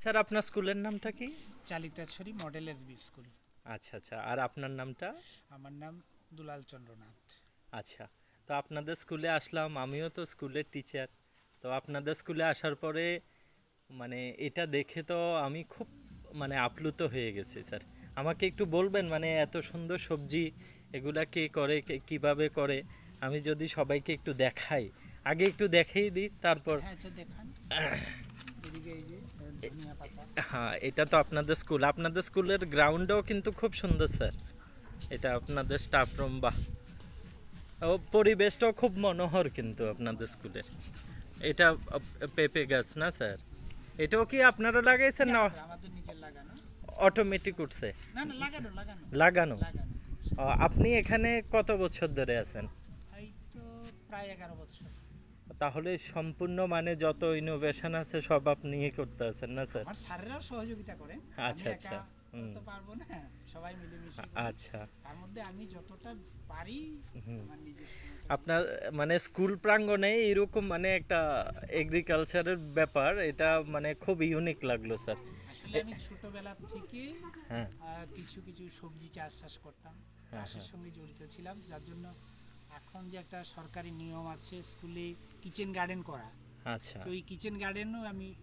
Sir আপনার স্কুলের নামটা কি? Chalitachhari model SB school. আচ্ছা আচ্ছা। আর আপনার নামটা? আমার নাম দুলাল চন্দ্রনাথ। আচ্ছা। তো আপনাদের স্কুলে আসলাম আমিও তো স্কুলের টিচার তো আপনাদের স্কুলে আসার পরে মানে এটা দেখে তো আমি খুব মানে আপ্লুত হয়ে গেছি স্যার। আমাকে একটু বলবেন মানে এত সুন্দর সবজি এগুলা কে করে কীভাবে করে? আমি যদি সবাইকে একটু দেখাই। আগে একটু দেখিয়ে দিই তারপর হ্যাঁ আচ্ছা দেখান। এদিকে এই যে। হ্যাঁ এটা তো আপনাদের স্কুল। আপনাদের স্কুলের গ্রাউন্ডও কিন্তু খুব সুন্দর স্যার। এটা আপনাদের স্টাফ রুম বা ও পরিবেশটাও খুব মনোহর কিন্তু আপনাদের স্কুলের। এটা পেঁপে গাছ না স্যার? এটাও কি আপনারা লাগাইছেন না? অটোমেটিক উঠছে? লাগানো আপনি এখানে কত বছর ধরে আছেন? প্রায় এগারো বছর। তাহলে সম্পূর্ণ মানে যত ইনোভেশন আছে সব আপনি করতে আছেন না স্যার? আমার স্যারেরাও সহযোগিতা করেন আচ্ছা, আচ্ছা। একা হুম। তো পারব না সবাই মিলেমিশে। আচ্ছা। তার মধ্যে আমি যতটা পারি আমার নিজের আপনার মানে স্কুল প্রাঙ্গণে এরকম মানে একটা এগ্রিকালচারের ব্যাপার এটা মানে খুব ইউনিক লাগল স্যার। আসলে আমি ছোটবেলা থেকে হ্যাঁ। কিছু কিছু সবজি চাষ চাষ করতাম চাষের সঙ্গে জড়িত ছিলাম যার জন্য এখন যে একটা সরকারি নিয়ম আছে স্কুলে কিচেন গার্ডেন করা। আচ্ছা। তো ওই কিচেন গার্ডেনও আমি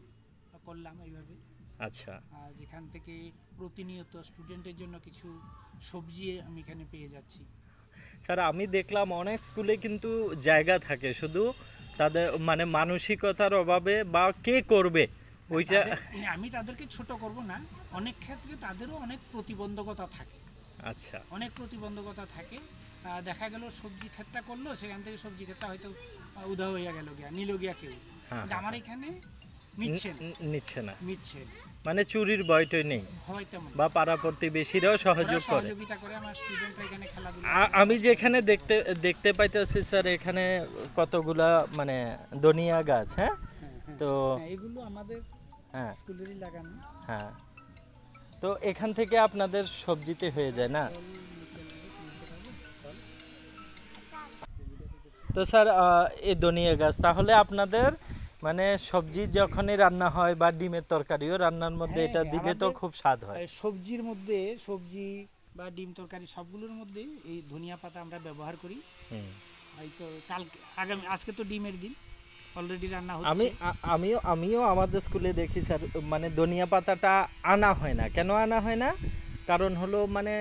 করলাম এইভাবে। আচ্ছা। যেখান থেকে প্রতিনিয়ত স্টুডেন্টের জন্য কিছু সবজি আমি এখানে পেয়ে যাচ্ছি। স্যার আমি দেখলাম অনেক স্কুলে কিন্তু জায়গা থাকে শুধু তাদের মানে মানসিকতার অভাবে বা কে করবে? ওইটা আমি তাদেরকে ছোট করব না অনেক ক্ষেত্রে তাদেরও অনেক প্রতিবন্ধকতা থাকে। আচ্ছা। অনেক প্রতিবন্ধকতা থাকে। দেখা গেল সবজি ক্ষেতটা করল সেখান থেকে সবজি ক্ষেতটা হয়তো উধাও হয়ে গেল গিয়া নিল গিয়া কেউ। হ্যাঁ, কিন্তু আমার এখানে নিচ্ছে না। নিচ্ছে না। নিচ্ছে মানে চুরির ভয়টই নেই। হয় বা পাড়া প্রতিবেশীরাও সহযোগ করে। আমি যেখানে দেখতে দেখতে পাইতেছি স্যার এখানে কতগুলা মানে ধনিয়া গাছ হ্যাঁ? তো হ্যাঁ, এগুলো আমাদের হ্যাঁ। স্কুলেরই লাগানো। হ্যাঁ। তো এখান থেকে আপনাদের সবজিতে হয়ে যায় না? তো স্যার এই ধনিয়া গাছ। তাহলে আপনাদের মানে সবজি যখনই রান্না হয় বা ডিমের তরকারিও রান্নার মধ্যে হ্যাঁ, এটা দিলে তো খুব স্বাদ হয়। সবজির মধ্যে সবজি বা ডিম তরকারি সবগুলোর মধ্যে এই ধনিয়া পাতা আমরা ব্যবহার করি। এই কালকে আগামী আজকে তো ডিমের দিন। অলরেডি রান্না আমি হচ্ছে আমিও আমিও আমাদের স্কুলে দেখি স্যার মানে ধনিয়া পাতাটা আনা হয় না। কেন আনা হয় না? কারণ হলো মানে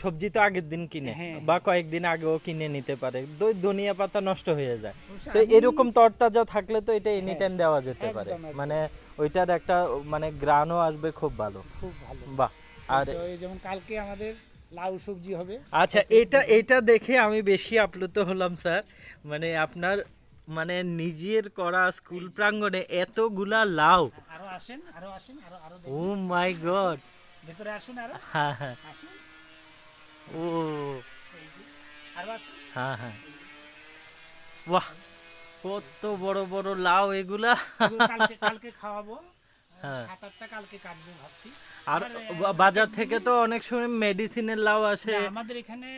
সবজি তো আগের দিন কিনে হ্যাঁ। বা কয়েকদিন আগেও কিনে নিতে পারে। ধনিয়া পাতা নষ্ট হয়ে যায়। তো এরকম তরতাজা থাকলে তো এটা এনি হ্যাঁ, টাইম দেওয়া যেতে পারে। মানে ওইটার একটা মানে গ্রানও আসবে খুব ভালো। খুব ভালো। বাহ আর যেমন কালকে আমাদের লাউ সবজি হবে। আচ্ছা এটা এটা দেখে আমি বেশি আপ্লুত হলাম স্যার। মানে আপনার মানে নিজের করা স্কুল প্রাঙ্গণে এতগুলা লাউ। আরও আসেন আরও আসেন আরও আরও ও মাই গড ভেতরে আসুন আরও। হ্যাঁ হ্যাঁ। আসুন। ও হ্যাঁ হ্যাঁ বাহ কত বড় বড় লাউ এগুলা। কালকে খাওয়াবো। হ্যাঁ। সাত আটটা কালকে কাটবো ভাবছি। আর আর, বাজার থেকে তো অনেক সময় মেডিসিনের লাউ আসে। আমাদের এখানে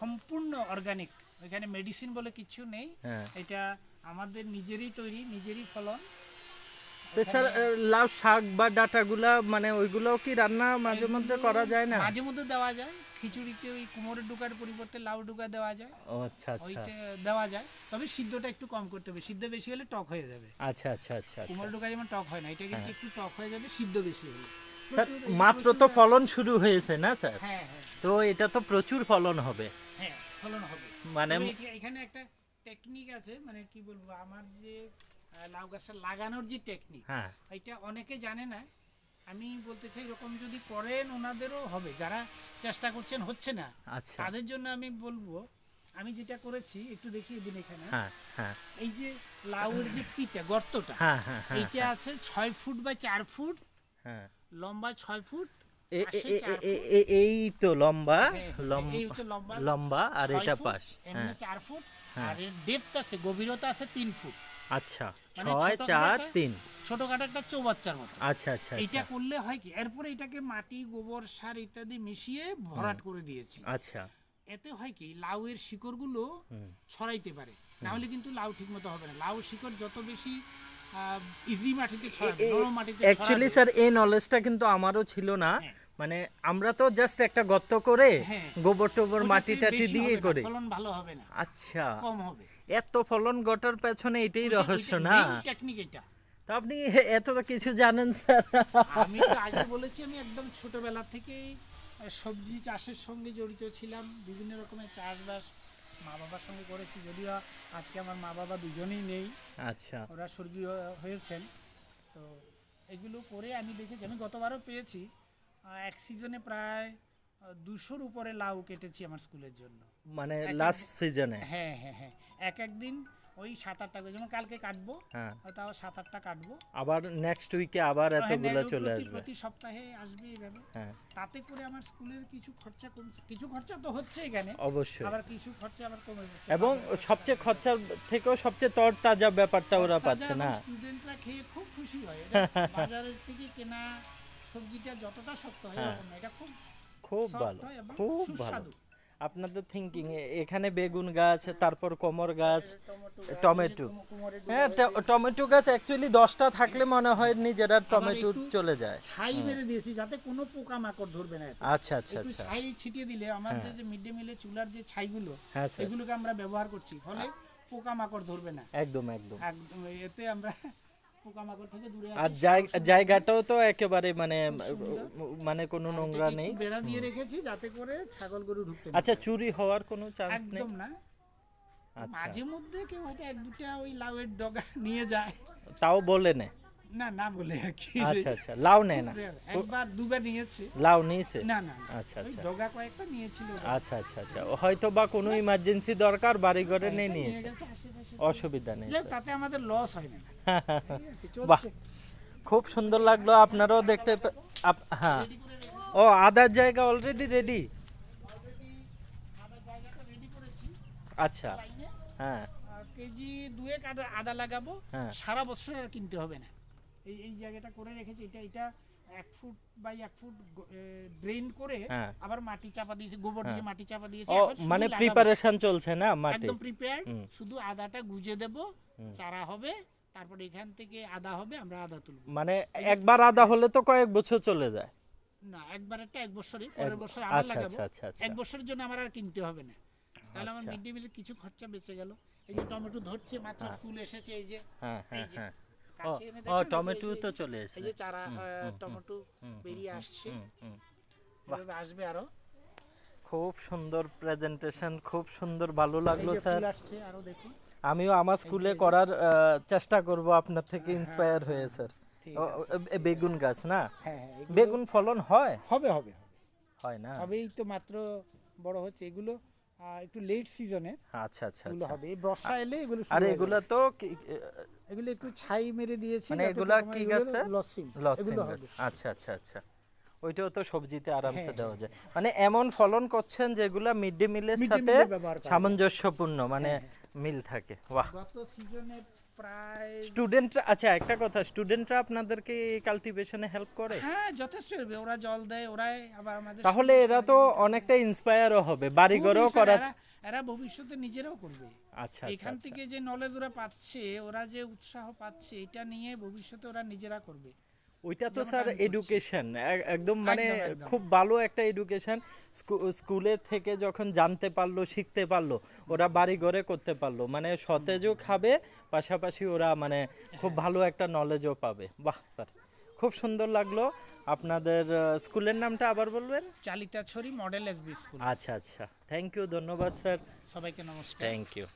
সম্পূর্ণ অর্গানিক এখানে মেডিসিন বলে কিছু নেই। হ্যাঁ। এটা আমাদের নিজেরই তৈরি নিজেরই ফলন। লাউ শাক বা ডাটাগুলা মানে কি রান্না মাঝে মধ্যে করা যায় না? মাঝে মধ্যে দেওয়া যায়। খিচুড়িতে ওই ডুকার পরিবর্তে লাউ ডুকা দেওয়া যায়। আচ্ছা আচ্ছা। ওইটা দেওয়া যায়। তবে সিদ্ধটা একটু কম করতে হবে। সিদ্ধ বেশি হলে টক হয়ে যাবে। আচ্ছা আচ্ছা আচ্ছা আচ্ছা। ডুকা যেমন টক হয় না এটা কিন্তু একটু টক হয়ে যাবে সিদ্ধ বেশি হলে। স্যার মাত্র তো ফলন শুরু হয়েছে না স্যার? হ্যাঁ হ্যাঁ তো এটা তো প্রচুর ফলন হবে। হ্যাঁ ফলন হবে। মানে এখানে একটা টেকনিক আছে মানে কি বলব আমার যে লাউ গাছটা লাগানোর যে টেকনিক হ্যাঁ। এটা অনেকে জানে না। আমি বলতে চাই এরকম যদি করেন ওনাদেরও হবে। যারা চেষ্টা করছেন হচ্ছে না। আচ্ছা। তাদের জন্য আমি বলব আমি যেটা করেছি একটু দেখিয়ে দিন এখানে। হ্যাঁ হ্যাঁ। এই যে লাউয়ের যে পিঠটা গর্তটা এইটা আছে ছয় ফুট বা চার ফুট হ্যাঁ। লম্বা ছয় ফুট এই তো লম্বা লম্বা আর এটা পাশ চার ফুট। আর এর ডেপথ আছে গভীরতা আছে তিন ফুট। আচ্ছা মানে ছয় চার তিন। ছোটখাটো একটা চৌবাচ্চার মতো। আচ্ছা আচ্ছা আচ্ছা। করলে হয় কি এরপরে এটাকে মাটি গোবর সার ইত্যাদি মিশিয়ে ভরাট করে দিয়েছি। আচ্ছা। এতে হয় কি লাউয়ের শিকড়গুলো ছড়াইতে পারে। না হলে কিন্তু লাউ হবে না। লাউ শিকড় যত বেশি ইজি মাটিতে ছড়াবে নরম মাটিতে অ্যাকচুয়ালি স্যার এই নলেজটা কিন্তু আমারও ছিল না। হ্যাঁ। মানে আমরা তো জাস্ট একটা গর্ত করে হ্যাঁ। গোবর টোবর মাটি টাটি দিয়ে করে। ফলন ভালো হবে না। আচ্ছা। কম হবে। এত ফলন ঘটার পেছনে এটাই রহস্য না? টেকনিক এটা। তো আপনি এত কিছু জানেন স্যার। আমি তো আগে বলেছি আমি একদম ছোটবেলা থেকেই সবজি চাষের সঙ্গে জড়িত ছিলাম বিভিন্ন রকমের চাষবাস মা বাবার সঙ্গে করেছি যদিও আজকে আমার মা বাবা দুজনেই নেই। আচ্ছা। ওরা স্বর্গীয় হয়েছেন। তো এগুলো করে আমি দেখেছি আমি গতবারও পেয়েছি। এক সিজনে প্রায় দুশোর উপরে লাউ কেটেছি আমার স্কুলের জন্য। মানে লাস্ট সিজনে হ্যাঁ হ্যাঁ হ্যাঁ। এক একদিন ওই সাত আটটা করে যেমন কালকে কাটবো হ্যাঁ। তাও সাত আটটা কাটবো। আবার নেক্সট উইকে আবার হ্যাঁ, এতগুলো হ্যাঁ, চলে আসবে। প্রতি সপ্তাহে আসবে এইভাবে হ্যাঁ। তাতে করে আমার স্কুলের কিছু খরচা কমছে কিছু খরচা তো হচ্ছে এখানে। অবশ্যই। আবার কিছু খরচা আবার কমে যাচ্ছে। এবং সবচেয়ে খরচার থেকেও সবচেয়ে তরতাজা ব্যাপারটা ওরা পাচ্ছে না? স্টুডেন্টরা খেয়ে খুব খুশি হয়। এটা বাজারের থেকে কেনা সবজিটা যতটা শক্ত হয় হ্যাঁ। এটা খুব খুব ভালো খুব ভালো। সুস্বাদু। আপনাদের থিঙ্কিং এখানে বেগুন গাছ তারপর কোমর গাছ টমেটো হ্যাঁ টমেটো গাছ অ্যাকচুয়ালি দশটা থাকলে মনে হয় নিজেরা টমেটো চলে যায়। ছাই মেরে দিয়েছি যাতে কোনো পোকা মাকড় ধরবে না আচ্ছা আচ্ছা আচ্ছা। ছাই ছিটিয়ে দিলে আমাদের যে মিড ডে মিলে চুলার যে ছাইগুলো হ্যাঁ এগুলোকে আমরা ব্যবহার করছি ফলে পোকা মাকড় ধরবে না। একদম একদম। একদম এতে আমরা পোকা থেকে দূরে আর জায়- জায়গাটাও তো একেবারে মানে মানে কোনো নোংরা নেই। বেড়া দিয়ে রেখেছি যাতে করে ছাগল গরু ঢুকতে আচ্ছা চুরি হওয়ার কোনো চান্স নেই? একদম না। আচ্ছা। মাঝে মধ্যে কেউ হয়তো এক দুটা ওই লাউয়ের ডগা নিয়ে যায়। তাও বলে নে। না না বলে আর কি। আচ্ছা আচ্ছা লাউ নেয় না। একবার দুবার নিয়েছে। লাউ নিয়েছে? না না। আচ্ছা আচ্ছা। ডগা কয়েকটা নিয়েছিল। আচ্ছা আচ্ছা আচ্ছা। হয়তো বা কোনো ইমার্জেন্সি দরকার বাড়ি ঘরে নিয়ে নিয়েছে। অসুবিধা নেই। তাতে আমাদের লস হয় না। আর কি, চলছে। বাহ খুব সুন্দর লাগল আপনারাও দেখতে হ্যাঁ। ও আদার জায়গা অলরেডি রেডি আচ্ছা। হ্যাঁ। কেজি দুয়েক আদা আদা লাগাবো। হ্যাঁ। সারা বছর আর কিনতে হবে না। এই এই জায়গাটা করে রেখেছি এটা এটা এক ফুট বাই এক ফুট ড্রেন করে হ্যাঁ। আবার মাটি চাপা দিয়েছি গোবর দিয়ে মাটি চাপা দিয়েছি মানে প্রিপারেশন চলছে না মাটি? একদম প্রিপেয়ার শুধু আদাটা গুজে দেব চারা হবে তারপর এখান থেকে আদা হবে আমরা আদা তুলবো। মানে একবার আদা হলে তো কয়েক বছর চলে যায়। না একবার একটা এক বছরে পরের বছর আবার আচ্ছা, লাগাবো। আচ্ছা, আচ্ছা, আচ্ছা। এক বছরের জন্য আমার আর কিনতে হবে না। তাহলে আমার। মিড ডে মিলের কিছু খরচা বেঁচে গেল। এই যে টমেটো ধরছে মাত্র ফুল এসেছে এই যে হ্যাঁ হ্যাঁ হ্যাঁ। টমেটো তো চলে এই যে চারা টমেটো বেরিয়ে আসছে। এভাবে আসবে আরও। খুব সুন্দর প্রেজেন্টেশন খুব সুন্দর ভালো লাগল স্যার। আসছে আরও দেখুন। আমিও আমার স্কুলে করার চেষ্টা করব আপনার থেকে ইন্সপায়ার হয়ে। স্যার। ও, ও, এ- বেগুন গাছ না? হ্যাঁ হ্যাঁ বেগুন ফলন হয়? হবে হবে। হয় না? হবেই তো মাত্র বড় হচ্ছে। এগুলো একটু লেট সিজনে আচ্ছা আচ্ছা এগুলো আচ্ছা। হবে। এই বর্ষা এলে এগুলো আর হয়ে এগুলা তো এগুলো একটু ছাই মেরে দিয়েছি মানে এগুলা কি গাছে? লস হবে। আচ্ছা আচ্ছা আচ্ছা। ওইটাও তো সবজিতে আরামসে হ্যাঁ, দেওয়া যায়। মানে এমন ফলন করছেন যেগুলা মিড ডে মিলের সাথে। সামঞ্জস্যপূর্ণ মানে হ্যাঁ, মিল থাকে। বাহ। গত সিজনে প্রায় স্টুডেন্টরা আচ্ছা একটা কথা স্টুডেন্টরা আপনাদেরকে কাল্টিভেশনে হেল্প করে? হ্যাঁ যথেষ্ট হবে ওরা জল দেয় ওরাই আবার আমাদের তাহলে এরা তো অনেকটা ইন্সপায়ারও হবে বাড়ি খুব করা এরা- এরা ভবিষ্যতে নিজেরাও করবে। আচ্ছা আচ্ছা এখান আচ্ছা। থেকে যে নলেজ ওরা পাচ্ছে ওরা যে উৎসাহ পাচ্ছে এটা নিয়ে ভবিষ্যতে ওরা নিজেরা করবে। ওইটা তো স্যার এডুকেশন একদম মানে। খুব ভালো একটা এডুকেশন স্কুলে থেকে যখন জানতে পারল শিখতে পারল ওরা বাড়ি ঘরে করতে পারল। মানে সতেজও খাবে পাশাপাশি ওরা মানে খুব ভালো একটা নলেজও পাবে। বাহ স্যার। খুব সুন্দর লাগল। আপনাদের স্কুলের নামটা আবার বলবেন? চালিতাছড়ি মডেল এসবি স্কুল আচ্ছা আচ্ছা। থ্যাংক ইউ ধন্যবাদ স্যার। সবাইকে নমস্কার। Thank you